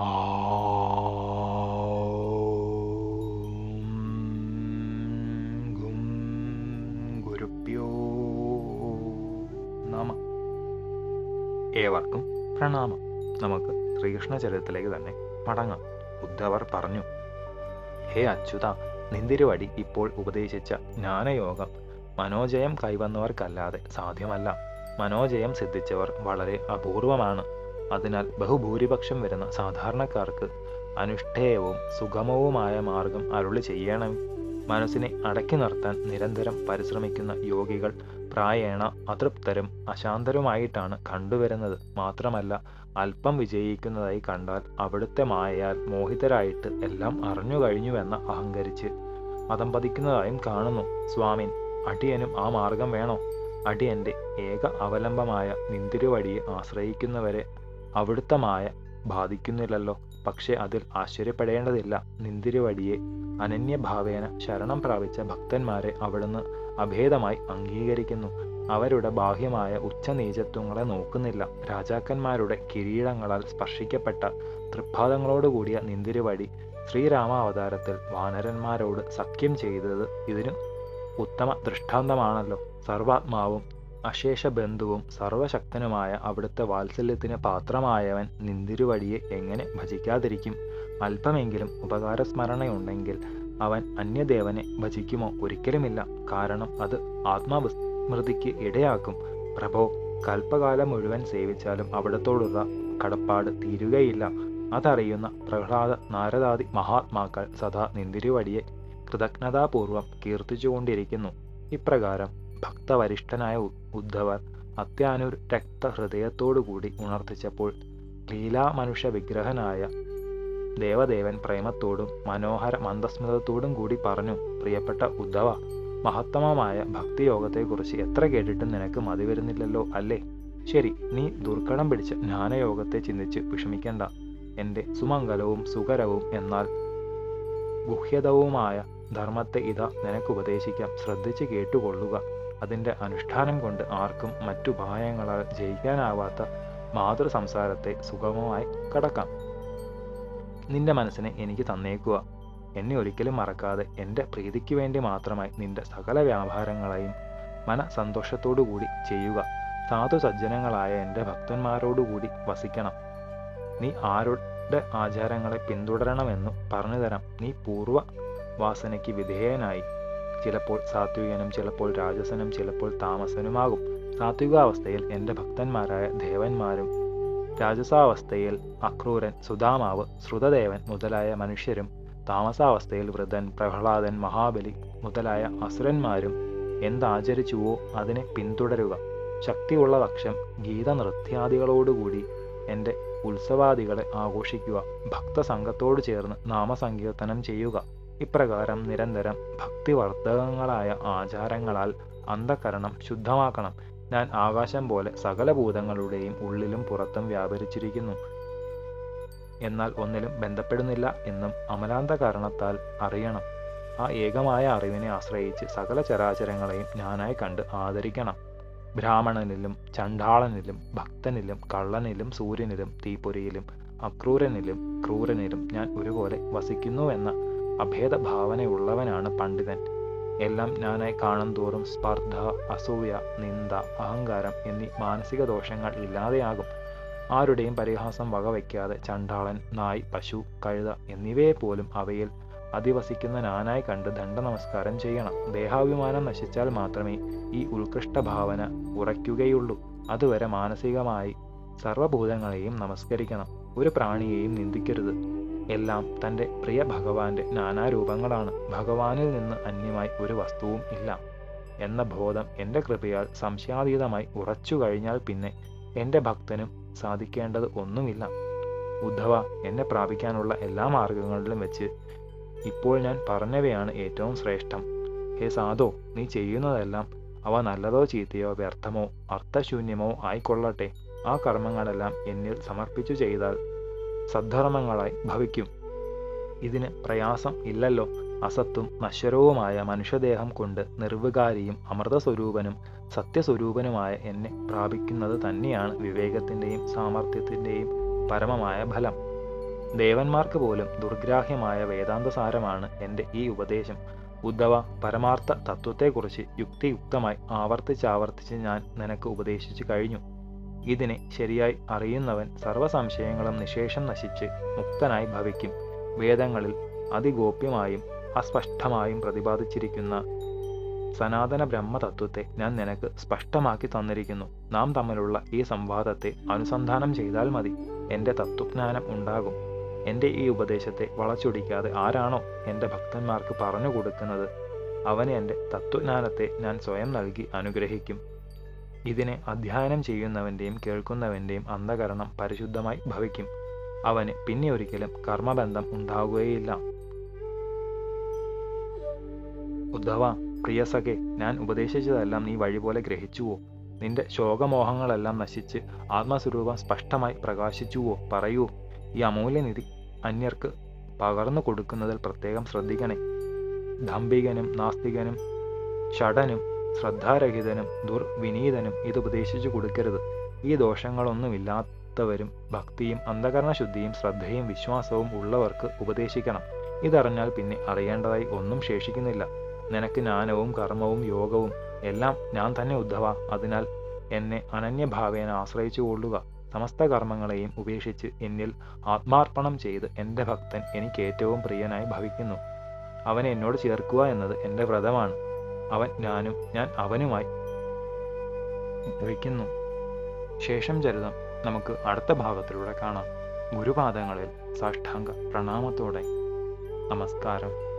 ഗും ഗുരുഭ്യോ നമ. ഏവർക്കും പ്രണാമം. നമുക്ക് ശ്രീകൃഷ്ണ ചരിത്രത്തിലേക്ക് തന്നെ മടങ്ങാം. ഉദ്ധവർ പറഞ്ഞു ഹേ അച്യുത നിന്തിരുവടി ഇപ്പോൾ ഉപദേശിച്ച ജ്ഞാനയോഗം മനോജയം കൈവന്നവർക്കല്ലാതെ സാധ്യമല്ല. മനോജയം സിദ്ധിച്ചവർ വളരെ അപൂർവമാണ്. അതിനാൽ ബഹുഭൂരിപക്ഷം വരുന്ന സാധാരണക്കാർക്ക് അനുഷ്ഠേയവും സുഗമവുമായ മാർഗം അരുളി ചെയ്യണം. മനസ്സിനെ അടക്കി നിർത്താൻ നിരന്തരം പരിശ്രമിക്കുന്ന യോഗികൾ പ്രായേണ അതൃപ്തരും അശാന്തരുമായിട്ടാണ് കണ്ടുവരുന്നത്. മാത്രമല്ല അല്പം വിജയിക്കുന്നതായി കണ്ടാൽ അവിടുത്തെ മായയാൽ മോഹിതരായിട്ട് എല്ലാം അറിഞ്ഞു കഴിഞ്ഞുവെന്ന് അഹങ്കരിച്ച് മതം പതിക്കുന്നതായും കാണുന്നു. സ്വാമിൻ അടിയനും ആ മാർഗം വേണോ? അടിയന്റെ ഏക അവലംബമായ നിന്തിരുവടിയെ ആശ്രയിക്കുന്നവരെ അവിടുത്തെ മായ ബാധിക്കുന്നില്ലല്ലോ. പക്ഷെ അതിൽ ആശ്ചര്യപ്പെടേണ്ടതില്ല. നിന്തിരുവടിയെ അനന്യഭാവേന ശരണം പ്രാപിച്ച ഭക്തന്മാരെ അവിടുന്ന് അഭേദമായി അംഗീകരിക്കുന്നു. അവരുടെ ബാഹ്യമായ ഉച്ചനീചത്വങ്ങളെ നോക്കുന്നില്ല. രാജാക്കന്മാരുടെ കിരീടങ്ങളാൽ സ്പർശിക്കപ്പെട്ട തൃപ്പാദങ്ങളോടുകൂടിയ നിന്തിരുവടി ശ്രീരാമാവതാരത്തിൽ വാനരന്മാരോട് സഖ്യം ചെയ്തത് ഇതിന് ഉത്തമ ദൃഷ്ടാന്തമാണല്ലോ സർവാത്മാവും അശേഷ ബന്ധുവും സർവശക്തനുമായ അവിടുത്തെ വാത്സല്യത്തിന് പാത്രമായവൻ നിന്തിരുവടിയെ എങ്ങനെ ഭജിക്കാതിരിക്കും? അല്പമെങ്കിലും ഉപകാരസ്മരണയുണ്ടെങ്കിൽ അവൻ അന്യദേവനെ ഭജിക്കുമോ ഒരിക്കലുമില്ല. കാരണം അത് ആത്മവിസ്മൃതിക്ക് ഇടയാക്കും. പ്രഭോ കൽപ്പകാലം മുഴുവൻ സേവിച്ചാലും അവിടത്തോടുള്ള കടപ്പാട് തീരുകയില്ല. അതറിയുന്ന പ്രഹ്ലാദ നാരദാദി മഹാത്മാക്കൾ സദാ നിന്തിരുവടിയെ കൃതജ്ഞതാപൂർവം കീർത്തിച്ചുകൊണ്ടിരിക്കുന്നു. ഇപ്രകാരം ഭക്തവരിഷ്ഠനായ ഉദ്ധവർ അത്യാനുരക്ത ഹൃദയത്തോടുകൂടി ഉണർത്തിച്ചപ്പോൾ ലീലാമനുഷ്യ വിഗ്രഹനായ ദേവദേവൻ പ്രേമത്തോടും മനോഹര മന്ദസ്മിതത്തോടും കൂടി പറഞ്ഞു പ്രിയപ്പെട്ട ഉദ്ധവ മഹത്തമമായ ഭക്തിയോഗത്തെക്കുറിച്ച് എത്ര കേട്ടിട്ടും നിനക്ക് മതി വരുന്നില്ലല്ലോ അല്ലേ? ശരി നീ ദുർഘടം പിടിച്ച ജ്ഞാനയോഗത്തെ ചിന്തിച്ച് വിഷമിക്കേണ്ട. എന്റെ സുമംഗലവും സുകരവും എന്നാൽ ഗുഹ്യതവുമായ ധർമ്മത്തെ ഇതാ നിനക്ക് ഉപദേശിക്കാം ശ്രദ്ധിച്ച് കേട്ടുകൊള്ളുക. അതിന്റെ അനുഷ്ഠാനം കൊണ്ട് ആർക്കും മറ്റുപായങ്ങളാൽ ജയിക്കാനാവാത്ത മാതൃ സംസാരത്തെ സുഗമമായി കടക്കാം. നിന്റെ മനസ്സിനെ എനിക്ക് തന്നേക്കുക. എന്നെ ഒരിക്കലും മറക്കാതെ എന്റെ പ്രീതിക്ക് വേണ്ടി മാത്രമായി നിന്റെ സകല വ്യാപാരങ്ങളെയും മനസന്തോഷത്തോടുകൂടി ചെയ്യുക. സാധു സജ്ജനങ്ങളായ എന്റെ ഭക്തന്മാരോടുകൂടി വസിക്കണം. നീ ആരുടെ ആചാരങ്ങളെ പിന്തുടരണമെന്നു പറഞ്ഞുതരാം. നീ പൂർവ വാസനയ്ക്ക് വിധേയനായി. ചിലപ്പോൾ സാത്വികനും ചിലപ്പോൾ രാജസനും ചിലപ്പോൾ താമസനുമാകും. സാത്വികാവസ്ഥയിൽ എന്റെ ഭക്തന്മാരായ ദേവന്മാരും രാജസാവസ്ഥയിൽ അക്രൂരൻ സുധാമാവ് ശ്രുതദേവൻ മുതലായ മനുഷ്യരും താമസാവസ്ഥയിൽ വൃതൻ പ്രഹ്ലാദൻ മഹാബലി മുതലായ അസുരന്മാരും എന്താചരിച്ചുവോ അതിനെ പിന്തുടരുക. ശക്തിയുള്ള പക്ഷം ഗീത നൃത്യാദികളോടുകൂടി എന്റെ ഉത്സവാദികളെ ആഘോഷിക്കുക. ഭക്തസംഘത്തോട് ചേർന്ന് നാമസങ്കീർത്തനം ചെയ്യുക. ഇപ്രകാരം നിരന്തരം ഭക്തിവർദ്ധകങ്ങളായ ആചാരങ്ങളാൽ അന്ധകരണം ശുദ്ധമാക്കണം. ഞാൻ ആകാശം പോലെ സകല ഭൂതങ്ങളുടെയും ഉള്ളിലും പുറത്തും വ്യാപരിച്ചിരിക്കുന്നു. എന്നാൽ ഒന്നിലും ബന്ധപ്പെടുന്നില്ല എന്നും അമലാന്ത കാരണത്താൽ അറിയണം. ആ ഏകമായ അറിവിനെ ആശ്രയിച്ച് സകല ചരാചരങ്ങളെയും ഞാനായി കണ്ട് ആദരിക്കണം. ബ്രാഹ്മണനിലും ചണ്ടാളനിലും ഭക്തനിലും കള്ളനിലും സൂര്യനിലും തീപ്പൊരിയിലും അക്രൂരനിലും ക്രൂരനിലും ഞാൻ ഒരുപോലെ വസിക്കുന്നുവെന്ന അഭേദ ഭാവനയുള്ളവനാണ് പണ്ഡിതൻ. എല്ലാം ഞാനായി കാണും തോറും സ്പർദ്ധ അസൂയ നിന്ദ അഹങ്കാരം എന്നീ മാനസിക ദോഷങ്ങൾ ഇല്ലാതെയാകും. ആരുടെയും പരിഹാസം വകവയ്ക്കാതെ ചണ്ടാളൻ നായ് പശു കഴുത എന്നിവയെ പോലും അവയിൽ അധിവസിക്കുന്ന നാനായി കണ്ട് ദണ്ഡ നമസ്കാരം ചെയ്യണം. ദേഹാഭിമാനം നശിച്ചാൽ മാത്രമേ ഈ ഉത്കൃഷ്ട ഭാവന ഉറയ്ക്കുകയുള്ളൂ. അതുവരെ മാനസികമായി സർവഭൂതങ്ങളെയും നമസ്കരിക്കണം. ഒരു പ്രാണിയെയും നിന്ദിക്കരുത്. എല്ലാം തന്റെ പ്രിയ ഭഗവാന്റെ നാനാരൂപങ്ങളാണ്. ഭഗവാനിൽ നിന്ന് അന്യമായി ഒരു വസ്തുവും ഇല്ല. എന്ന ബോധം എന്റെ കൃപയാൽ സംശയാതീതമായി ഉറച്ചു കഴിഞ്ഞാൽ പിന്നെ എന്റെ ഭക്തനും സാധിക്കേണ്ടത് ഒന്നുമില്ല. ഉദ്ധവ എന്നെ പ്രാപിക്കാനുള്ള എല്ലാ മാർഗങ്ങളിലും വെച്ച് ഇപ്പോൾ ഞാൻ പറഞ്ഞവയാണ് ഏറ്റവും ശ്രേഷ്ഠം. ഹേ സാധോ നീ ചെയ്യുന്നതെല്ലാം അവ നല്ലതോ ചീത്തയോ വ്യർത്ഥമോ അർത്ഥശൂന്യമോ ആയിക്കൊള്ളട്ടെ. ആ കർമ്മങ്ങളെല്ലാം എന്നിൽ സമർപ്പിച്ചു ചെയ്താൽ സദ്ധർമ്മങ്ങളായി ഭവിക്കും. ഇതിന് പ്രയാസം ഇല്ലല്ലോ. അസത്തും നശ്വരവുമായ മനുഷ്യദേഹം കൊണ്ട് നിർവികാരിയും അമൃതസ്വരൂപനും സത്യസ്വരൂപനുമായ എന്നെ പ്രാപിക്കുന്നത് തന്നെയാണ് വിവേകത്തിന്റെയും സാമർഥ്യത്തിന്റെയും പരമമായ ഫലം. ദേവന്മാർക്ക് പോലും ദുർഗ്രാഹ്യമായ വേദാന്തസാരമാണ് എന്റെ ഈ ഉപദേശം. ഉദ്ധവ പരമാർത്ഥ തത്വത്തെക്കുറിച്ച് യുക്തിയുക്തമായി ആവർത്തിച്ചാവർത്തിച്ച് ഞാൻ നിനക്ക് ഉപദേശിച്ചു കഴിഞ്ഞു. ഇതിനെ ശരിയായി അറിയുന്നവൻ സർവസംശയങ്ങളും നിശേഷം നശിച്ച് മുക്തനായി ഭവിക്കും. വേദങ്ങളിൽ അതിഗോപ്യമായും അസ്പഷ്ടമായും പ്രതിപാദിച്ചിരിക്കുന്ന സനാതന ബ്രഹ്മതത്വത്തെ ഞാൻ നിനക്ക് സ്പഷ്ടമാക്കി തന്നിരിക്കുന്നു. നാം തമ്മിലുള്ള ഈ സംവാദത്തെ അനുസന്ധാനം ചെയ്താൽ മതി. എന്റെ തത്വജ്ഞാനം ഉണ്ടാകും. എന്റെ ഈ ഉപദേശത്തെ വളച്ചൊടിക്കാതെ ആരാണോ എന്റെ ഭക്തന്മാർക്ക് പറഞ്ഞു കൊടുക്കുന്നത്? അവന് എന്റെ തത്വജ്ഞാനത്തെ ഞാൻ സ്വയം നൽകി അനുഗ്രഹിക്കും. ഇതിനെ അധ്യയനം ചെയ്യുന്നവന്റെയും കേൾക്കുന്നവന്റെയും അന്ധകരണം പരിശുദ്ധമായി ഭവിക്കും. അവന് പിന്നെ ഒരിക്കലും കർമ്മബന്ധം ഉണ്ടാവുകയില്ല ഉദ്ധവ പ്രിയസഖെ ഞാൻ ഉപദേശിച്ചതെല്ലാം നീ വഴിപോലെ ഗ്രഹിച്ചുവോ? നിന്റെ ശോകമോഹങ്ങളെല്ലാം നശിച്ച് ആത്മസ്വരൂപം സ്പഷ്ടമായി പ്രകാശിച്ചുവോ? പറയൂ. ഈ അമൂല്യനിധി അന്യർക്ക് പകർന്നു കൊടുക്കുന്നതിൽ പ്രത്യേകം ശ്രദ്ധിക്കണേ. ദാംഭികനും നാസ്തികനും ഷടനും ശ്രദ്ധാരഹിതനും ദുർവിനീതനും ഇത് ഉപദേശിച്ചു കൊടുക്കരുത്. ഈ ദോഷങ്ങളൊന്നുമില്ലാത്തവരും ഭക്തിയും അന്ധകരണശുദ്ധിയും ശ്രദ്ധയും വിശ്വാസവും ഉള്ളവർക്ക് ഉപദേശിക്കണം. ഇതറിഞ്ഞാൽ പിന്നെ അറിയേണ്ടതായി ഒന്നും ശേഷിക്കുന്നില്ല. നിനക്ക് ജ്ഞാനവും കർമ്മവും യോഗവും എല്ലാം ഞാൻ തന്നെ ഉദ്ധവ. അതിനാൽ എന്നെ അനന്യഭാവേന ആശ്രയിച്ചു കൊള്ളുക. സമസ്ത കർമ്മങ്ങളെയും ഉപേക്ഷിച്ച് എന്നിൽ ആത്മാർപ്പണം ചെയ്ത് എന്റെ ഭക്തൻ എനിക്ക് ഏറ്റവും പ്രിയനായി ഭവിക്കുന്നു. അവനെ എന്നോട് ചേർക്കുക എന്നത് എന്റെ വ്രതമാണ്. അവൻ ഞാനും ഞാൻ അവനുമായി വയ്ക്കുന്നു ശേഷം ചരിതം നമുക്ക് അടുത്ത ഭാഗത്തിലൂടെ കാണാം. ഗുരുപാദങ്ങളിൽ സാഷ്ടാംഗ പ്രണാമത്തോടെ നമസ്കാരം.